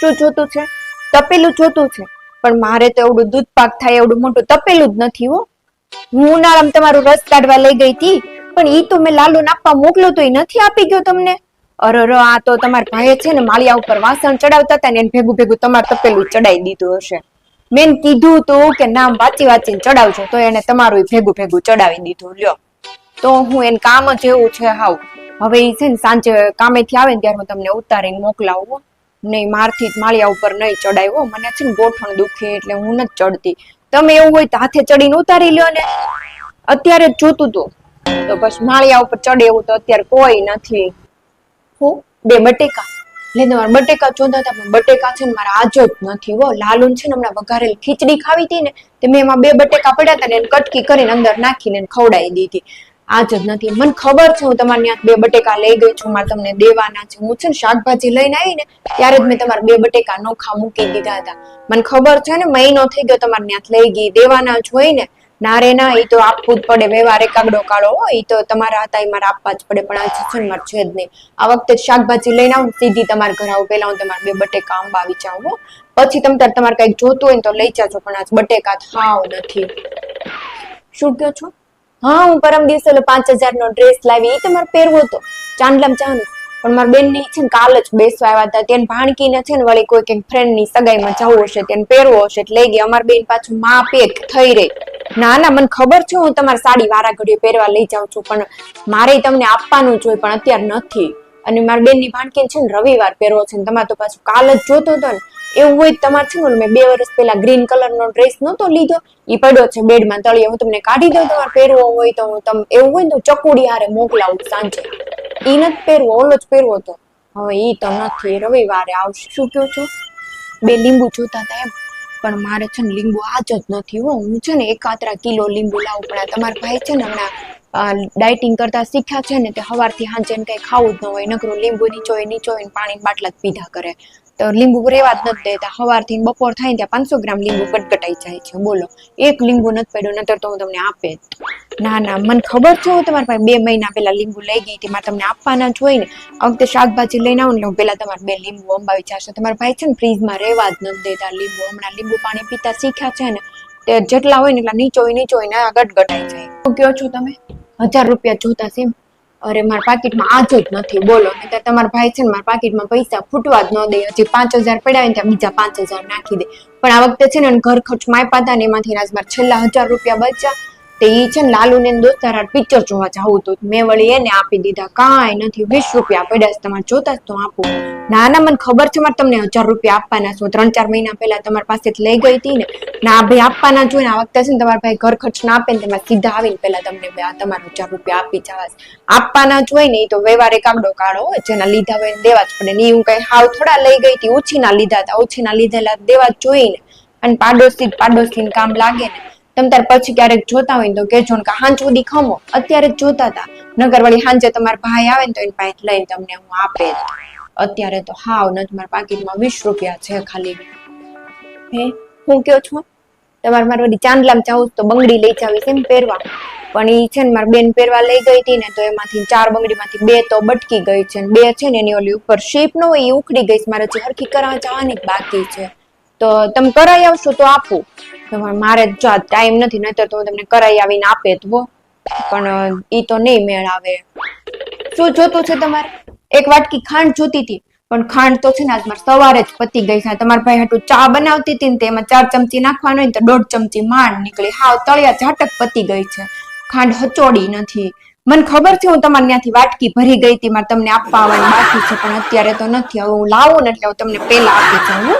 શું જોતું છે? તપેલું જોતું છે. પણ મારે તો એવડું દૂધ પાક થાય, એવડું મોટું તપેલું જ નથી હો. હું ઉનાળામાં તમારું રસ કાઢવા લઈ ગઈ હતી, પણ ઈ તો મેં લાલુ નાપવા મોકલો તો નથી આપી ગયો તમને. અરે અરે, આ તો તમારા ભાઈએ છે ને માળિયા ઉપર વાસણ ચડાવતા હતા ને એને ભેગું ભેગું તમારે તપેલું ચડાવી દીધું હશે. મેં કીધું તું કે નામ વાંચી વાંચીને ચડાવજો, તો એને તમારું ભેગું ભેગું ચડાવી દીધું. લ્યો. તો હું એને કામ જ એવું છે હાવ. હવે ઈ છે ને સાંજે કામેથી આવે ને ત્યારે હું તમને ઉતારીને મોકલાવું. નહીં, મારથી, માળિયા ઉપર નહીં ચડાવ્યો મને છે ને ગોઠણ દુખી એટલે હું નથી ચડતી. તમે એવું હોય તો હાથે ચડીને ઉતારી લ્યો ને. અત્યારે જ જોતું તું. તો બસ માળિયા ઉપર ચડે એવું તો અત્યારે કોઈ નથી. હું, બે બટેકા. લે તમારે બટેકા જોતા હતા, પણ બટેકા છે ને મારા આજો જ નથી હો. લાલુન છે ને હમણાં વઘારેલી ખીચડી ખાવી હતી ને, તે મેં એમાં બે બટેકા પડ્યા હતા ને એને કટકી કરીને અંદર નાખીને ખવડાવી દીધી. આજ જ નથી. મને ખબર છે, હું તમારે ત્યાં બે બટેકા લઈ ગઈ છું, મારે તમને દેવાના છે. હું છે ને શાકભાજી લઈને આવી ને ત્યારે જ મેં તમારા બે બટેકા નોખા મૂકી દીધા હતા. મને ખબર છે ને, મહિનો થઈ ગયો તમારે ત્યાં લઈ ગઈ. દેવાના જ હોય ને. ના રે ના એ તો આપવું જ પડે. વ્યવહાર એકાગડો કાળો ઈ તો તમારા હતા એ મારે આપવા જ પડે. પણ આ છે મારે છે જ નહીં. આ વખતે શાકભાજી લઈને આવું સીધી તમારા ઘર આવું. પેલા હું તમારા બે બટેકા આંબા જાઉં પછી તમે તમારે કંઈક જોતું હોય ને, તો લઈ જાજો. પણ આજ બટેકા થાવ નથી. શું કહો છો? હા, હું પરમ દિવસે ઓલો પાંચ હજાર નો ડ્રેસ લાવી એ તમારે પહેરવો હતો. ચાંદલામ ચાંદ. પણ મારા બેનની છે ને કાલ જ બેસવા આવ્યા હતા. તેને ભાણકીને છે ને વળી કોઈ કંઈક ફ્રેન્ડની સગાઈમાં જવું હશે તેને પહેરવો હશે, એટલે લઈ ગયા અમારા બેન પાછું મા પેક થઈ રહી. ના ના, મને ખબર છે, હું તમારી સાડી વારા ઘડીએ પહેરવા લઈ જાઉં છું, પણ મારે તમને આપવાનું જોઈએ પણ અત્યારે નથી. અને મારા બેનની ભાણકીન છે ને રવિવાર પહેરવો છે ને તમારે તો પાછું કાલ જ જોતો હતો ને, એવું હોય તમારે છે ને મેં બે વર્ષ પહેલા ગ્રીન કલર નો ડ્રેસ નતો લીધો એ પડ્યો છે બેડમાં તળિયે, હું તમને કાઢી દઉં તમારે પહેરવો હોય તો હું તમે, એવું હોય ને તો ચકુડી હારે મોકલાવું સાંજે. એ નથી પહેરવો, ઓલો જ પહેરવો તો. હવે એ તો નથી, રવિવારે આવશે. શું કહો છો? બે લીંબુ જોતા હતા એમ, પણ મારે છે ને લીંબુ આજ જ નથી હો. હું છે ને એકાત્રા કિલો લીંબુ લાવું, પણ તમારા ભાઈ છે ને હમણાં ડાયટિંગ કરતા શીખ્યા છે ને તે સવારથી સાંજે કઈ ખાવું જ ન હોય. નકરું લીંબુ નીચોય નીચોય પાણી બાટલા જ પીધા કરે. તો લીંબુ રેવા જ નથી દેતા. સવારથી બપોર થાય ત્યાં પાંચસો ગ્રામ લીંબુ કટકટાઈ જાય છે. બોલો. એક લીંબુ નથી પડ્યું નતર તો હું તમને આપે. ના ના, મને ખબર છે હું તમારા પાસે બે મહિના પહેલા લીંબુ લઈ ગઈ હતી. મારે તમને આપવાના જ હોય ને. વખતે શાકભાજી લઈને આવું ને હું પહેલાં તમારે બે લીંબુ અંબાવી જશે. તમારા ભાઈ છે ને ફ્રીજમાં રહેવા જ નથી દેતા લીંબુ. હમણાં લીંબુ પાણી પીતા શીખ્યા છે ને. તે જેટલા હોય ને એટલા નીચો નીચો ને ગટગટાઈ જાય. શું કહો છો તમે? હજાર રૂપિયા જોતા છે અરે, મારા પાકીટમાં આજો જ નથી, બોલો. નહીંતર તમારા ભાઈ છે ને મારા પાકીટમાં પૈસા ફૂટવા જ ન દે. હજી પાંચ હજાર પડ્યા ને ત્યાં બીજા પાંચ હજાર નાખી દે. પણ આ વખતે છે ને ઘર ખર્ચમાં આપ્યા હતા ને એમાંથી આજ મારા છેલ્લા હજાર રૂપિયા બચ્યા. તે છે લાલુ ને દોસ્તાર પિક્ચર જોવા જવું હતું. મેં વળી એને આપી દીધા. કાંઈ નથી. વીસ રૂપિયા પડ્યા તમારે જોતા તો આપો. ના ના મને ખબર છે, મારે તમને હજાર રૂપિયા આપવાના છો. ત્રણ, ચાર મહિના પહેલા તમારી પાસેથી લઈ ગઈ હતી ને. ના ભાઈ આપવાના જોઈએ આ વખતે છે ને તમારા ભાઈ ઘર ખર્ચ ના આપે ને, તેમાં સીધા આવીને પહેલા તમને તમારા હજાર રૂપિયા આપી જવા આપવાના જ ને એ તો વ્યવહાર કાગડો કાઢો જેના લીધા હોય દેવા જ પડે. ને હું કઈ હાવ થોડા લઈ ગઈ હતી. ઓછીના લીધા હતા. ઓછીના લીધેલા દેવા જ જોઈએ ને અને પાડોશી પાડોશી કામ લાગે ને. તમ તાર પછી ક્યારેક જોતા હોય તો કેજો ને કે હાંજ સુધી ખમો. અત્યારે જ જોતા હતા નગર વળી હાંજે તમારા ભાઈ આવે ને તો એની પાસે લઈને તમને હું આપે. અત્યારે તો હાવ નથી મારા પાકીટમાં વીસ રૂપિયા છે ખાલી. હે? હું કયો છું? તમારે મારે ઓલી ચાંદલામ જાવું તો બંગડી લઈ જાવી એમ પહેરવા? પણ ઈ છે ને મારી બેન પહેરવા લઈ ગઈ હતી ને તો એમાંથી ચાર બંગડીમાંથી બે તો બટકી ગઈ છે બે છે ને એની ઓલી ઉપર શેપ ન એ ઉખડી ગઈ છે. મારે હરખી કરવા જવાની બાકી છે. તો તમે કરાઈ આવશો તો આપું. તમારે મારે જો ટાઈમ નથી, નહીતર તો હું તમને કરાઈ આવીને આપે તો હો. પણ ઈ તો નહીં મેળ આવે શું જોતું છે તમારે? એક વાટકી ખાંડ જોતી હતી, પણ ખાંડ તો છે ને આજ સવારે જ પતી ગઈ છે. તમારા ભાઈ હાટુ ચા બનાવતી હતી ને તેમાં ચાર ચમચી નાખવાનું હોય તો દોઢ ચમચી માંડ નીકળી. હાવ તળિયા ઝાટક પતી ગઈ છે. ખાંડ હચોડી નથી. મને ખબર છે, હું તમારે ત્યાંથી વાટકી ભરી ગઈ હતી, મારે તમને આપવા આવવાની બાકી છે, પણ અત્યારે તો નથી. હવે હું લાવું ને એટલે હું તમને પેલા આપી જાઉં, હો.